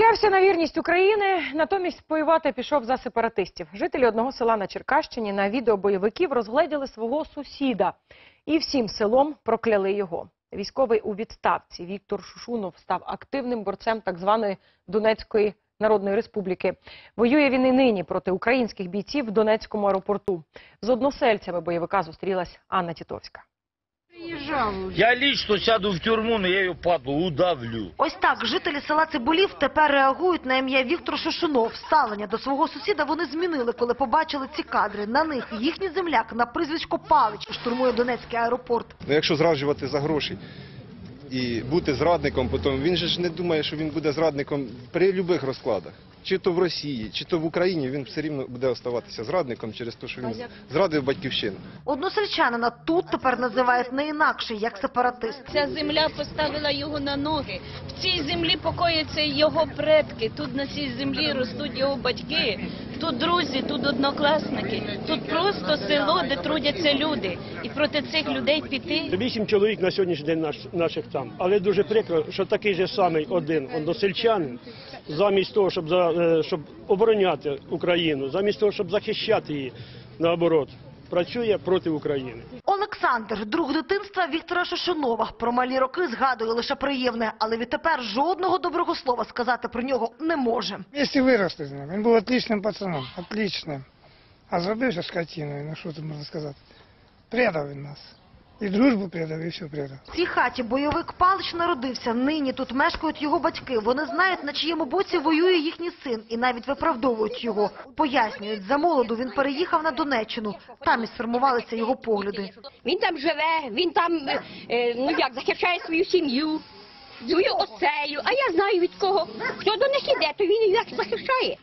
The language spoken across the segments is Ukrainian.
Поклявся на вірність України, натомість воювати пішов за сепаратистів. Жителі одного села на Черкащині на відео бойовиків розгледіли свого сусіда і всім селом прокляли його. Військовий у відставці Віктор Шушунов став активним борцем так званої Донецької Народної Республіки. Воює він і нині проти українських бійців в Донецькому аеропорту. З односельцями бойовика зустрілась Анна Тітовська. Я лично сяду в тюрьму, но я ее падлу удавлю. Ось так жителі села Цибулів тепер реагують на ім'я Віктор Шушунов. Ставлення до свого сусіда вони змінили, коли побачили ці кадри. На них їхній земляк на прізвисько Павич штурмує Донецький аеропорт. Ну, якщо зраджувати за гроші і бути зрадником, потім він же ж не думає, що він буде зрадником при будь-яких розкладах. Чи то в Росії, чи то в Україні, він все рівно буде оставатися зрадником через те, що він зрадив батьківщину. Односельчанина тут тепер називають не інакше, як сепаратист. Ця земля поставила його на ноги. В цій землі покоїться його предки. Тут на цій землі ростуть його батьки. Тут друзі, тут однокласники. Тут просто село, де трудяться люди. І проти цих людей піти. Вісім чоловік на сьогоднішній день наш, наших там. Але дуже прикро, що такий же самий один односельчанин, замість того, щоб, за, е, щоб обороняти Україну, замість того, щоб захищати її, наоборот, працює проти України. Олександр, друг дитинства Віктора Шошунова, Про малі роки згадує лише приємне, але відтепер жодного доброго слова сказати про нього не може. Вместе виросли з ним. Він був отличним пацаном, отличним. А зробився скотиною, ну що тут можна сказати. Предав він нас. І дружбу предав, і все предав. В цій хаті бойовик Палич народився. Нині тут мешкають його батьки. Вони знають, на чиєму боці воює їхній син, і навіть виправдовують його. Пояснюють, за молоду він переїхав на Донеччину. Там і сформувалися його погляди. Він там живе, він там е, е, ну як захищає свою сім'ю, свою оселю. А я знаю від кого. Хто до них іде, то він їх захищає.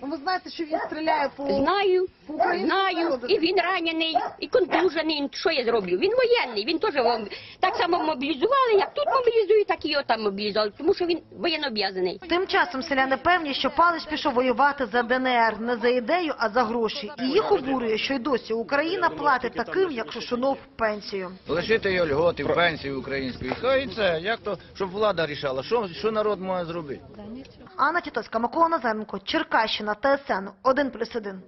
Ви знаєте, що він стріляє по Знаю, знаю. І він ранений, і контужений. Що я зроблю? Він воєнний. Він теж вам- так само мобілізували, як тут мобілізують, так і його там мобілізували, тому що він воєннооб'язаний. Тим часом селяни певні, що Палич пішов воювати за ДНР не за ідею, а за гроші. І їх обурює, що й досі Україна платить таким, як Шушунов, пенсію. Лишити його льготи, пенсію української. Хай це, як то, щоб влада рішала, що, що народ має зробити. Анна Тітоська, Микола Назаренко, Черкащина, ТСН 1+,1.